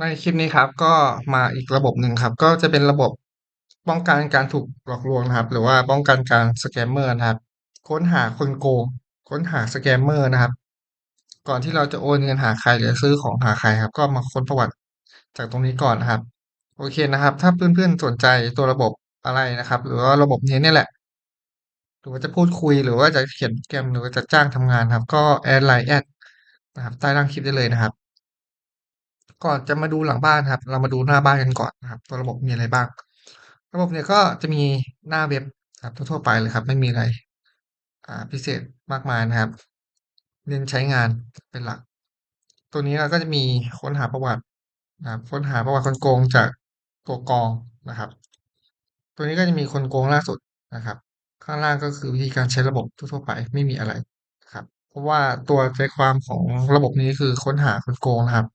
ในคลิปนี้ครับก็มาอีกระบบหนึ่งครับ ก็จะเป็นระบบป้องกันการถูกหลอกลวงนะครับ หรือว่าป้องกันการสแกมเมอร์นะครับ ค้นหาคนโกง ค้นหาสแกมเมอร์นะครับ ก่อนที่เราจะโอนเงินหาใครหรือซื้อของหาใครครับ ก็มาค้นประวัติจากตรงนี้ก่อนนะครับ โอเคนะครับ ถ้าเพื่อนๆสนใจตัวระบบอะไรนะครับ หรือว่าระบบนี้นี่แหละ หรือว่าจะพูดคุยหรือว่าจะเขียนโปรแกรมหรือว่าจะจ้างทำงานครับ ก็แอดไลน์แอดนะครับใต้ล่างคลิปได้เลยนะครับ ก่อนจะมาดูหลังบ้านครับ เรามาดูหน้าบ้านกันก่อนนะครับ ตัวระบบมีอะไรบ้าง ระบบเนี่ยก็จะมีหน้าเว็บครับทั่วไปเลยครับ ไม่มีอะไรอ่าพิเศษมากมายนะครับ เน้นใช้งานเป็นหลัก ตัวนี้เราก็จะมีค้นหาประวัตินะครับค้นหาประวัติคนโกงจากตัวกรองนะครับ ตัวนี้ก็จะมีคนโกงล่าสุดนะครับ ข้างล่างก็คือวิธีการใช้ระบบทั่วไปไม่มีอะไรนะครับ เพราะว่าตัวใจความของระบบนี้คือค้นหาคนโกงนะครับ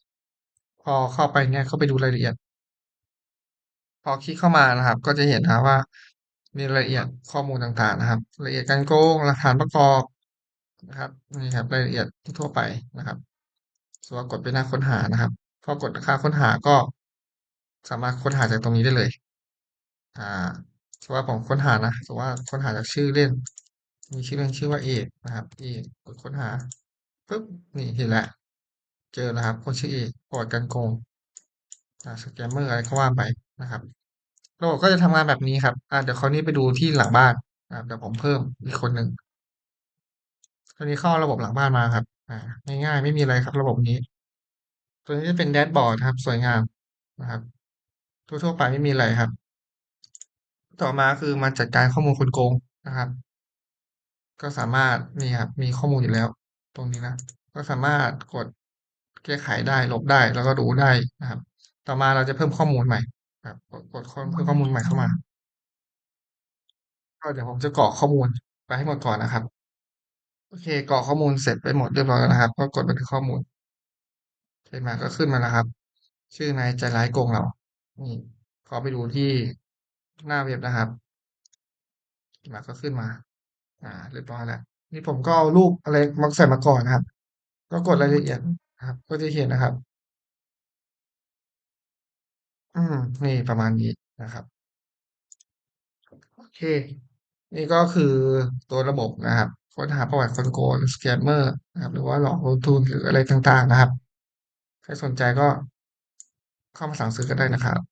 พอเข้าไปเนี่ยเข้าไปดูรายละเอียด พอคลิกเข้ามานะครับ ก็จะเห็นนะว่า มีรายละเอียดข้อมูลต่างๆนะครับรายละเอียดการโกงหลักฐานประกอบนะครับนี่ครับรายละเอียดทั่วไปนะครับสมมติว่ากดไปหน้าค้นหานะครับ พอกดค่าค้นหาก็สามารถค้นหาจากตรงนี้ได้เลย อ่าสมมติว่าผมค้นหานะสมมติว่าค้นหาจากชื่อเล่น มีชื่อเล่นชื่อว่าเอกนะครับเอกกดค้นหาปุ๊บนี่เห็นแล้ว เจอแล้วครับคนชื่อเอกประวัติการโกงสแกมเมอร์อะไรก็ว่าไปนะครับระบบก็จะทำงานแบบนี้ครับอ่าเดี๋ยวคราวนี้ไปดูที่หลังบ้านเดี๋ยวผมเพิ่มอีกคนหนึ่งคราวนี้เข้าระบบหลังบ้านมาครับ อ่าง่ายๆไม่มีอะไรครับ ระบบนี้ ตัวนี้จะเป็นแดชบอร์ดครับ สวยงามนะครับทั่วๆไปไม่มีอะไรครับ ต่อมาคือมาจัดการข้อมูลคนโกงนะครับ ก็สามารถนี่ครับมีข้อมูลอยู่แล้ว ตรงนี้นะ ก็สามารถกด แก้ไขได้ลบได้แล้วก็ดูได้นะครับ ต่อมาเราจะเพิ่มข้อมูลใหม่ครับกดกดเพิ่มข้อมูลใหม่เข้ามาก็เดี๋ยวผมจะกรอกข้อมูลไปให้หมดก่อนนะครับ โอเคกรอกข้อมูลเสร็จไปหมดเรียบร้อยแล้วนะครับ ก็กดบันทึกข้อมูลขึ้นมาก็ขึ้นมาแล้วครับ ชื่อนายใจร้ายโกงเรา นี่ขอไปดูที่หน้าเว็บนะครับมาก็ขึ้นมา อ่า เรียบร้อยแล้วนี่ผมก็เอารูปอะไรมาใส่มาก่อนนะครับ ก็กดรายละเอียดนะ ครับก็จะเห็นนะครับ อืม นี่ประมาณนี้นะครับ โอเค นี่ก็คือตัวระบบนะครับ ค้นหาประวัติคนโกงสแกมเมอร์นะครับ หรือว่าหลอกลงทุนหรืออะไรต่างๆ นะครับ ใครสนใจก็เข้ามาสั่งซื้อกันได้นะครับ